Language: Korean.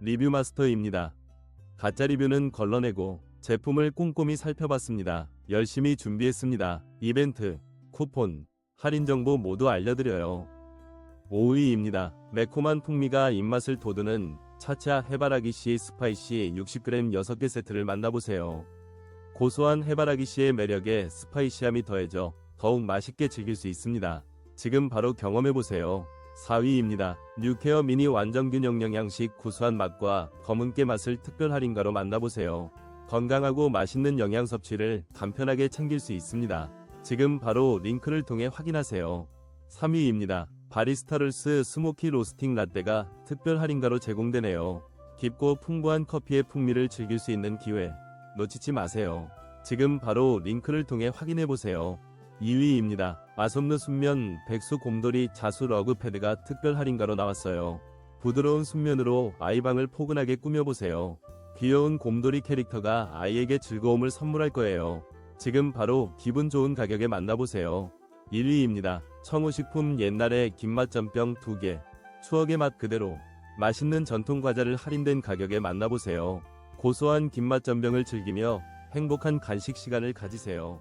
리뷰 마스터입니다. 가짜 리뷰는 걸러내고 제품을 꼼꼼히 살펴봤습니다. 열심히 준비했습니다. 이벤트, 쿠폰, 할인 정보 모두 알려드려요. 5위입니다. 매콤한 풍미가 입맛을 돋우는 차차 해바라기 씨 스파이시 60g 6개 세트를 만나보세요. 고소한 해바라기 씨의 매력에 스파이시함이 더해져 더욱 맛있게 즐길 수 있습니다. 지금 바로 경험해보세요. 4위입니다. 뉴케어 미니 완전균형 영양식 구수한 맛과 검은깨 맛을 특별 할인가로 만나보세요. 건강하고 맛있는 영양 섭취를 간편하게 챙길 수 있습니다. 지금 바로 링크를 통해 확인하세요. 3위입니다. 바리스타룰스 스모키 로스팅 라떼가 특별 할인가로 제공되네요. 깊고 풍부한 커피의 풍미를 즐길 수 있는 기회 놓치지 마세요. 지금 바로 링크를 통해 확인해보세요. 2위입니다. 맛없는 순면 백수 곰돌이 자수 러그 패드가 특별 할인가로 나왔어요. 부드러운 순면으로 아이방을 포근하게 꾸며보세요. 귀여운 곰돌이 캐릭터가 아이에게 즐거움을 선물할 거예요. 지금 바로 기분 좋은 가격에 만나보세요. 1위입니다. 청우식품 옛날의 김맛전병 2개. 추억의 맛 그대로. 맛있는 전통 과자를 할인된 가격에 만나보세요. 고소한 김맛전병을 즐기며 행복한 간식 시간을 가지세요.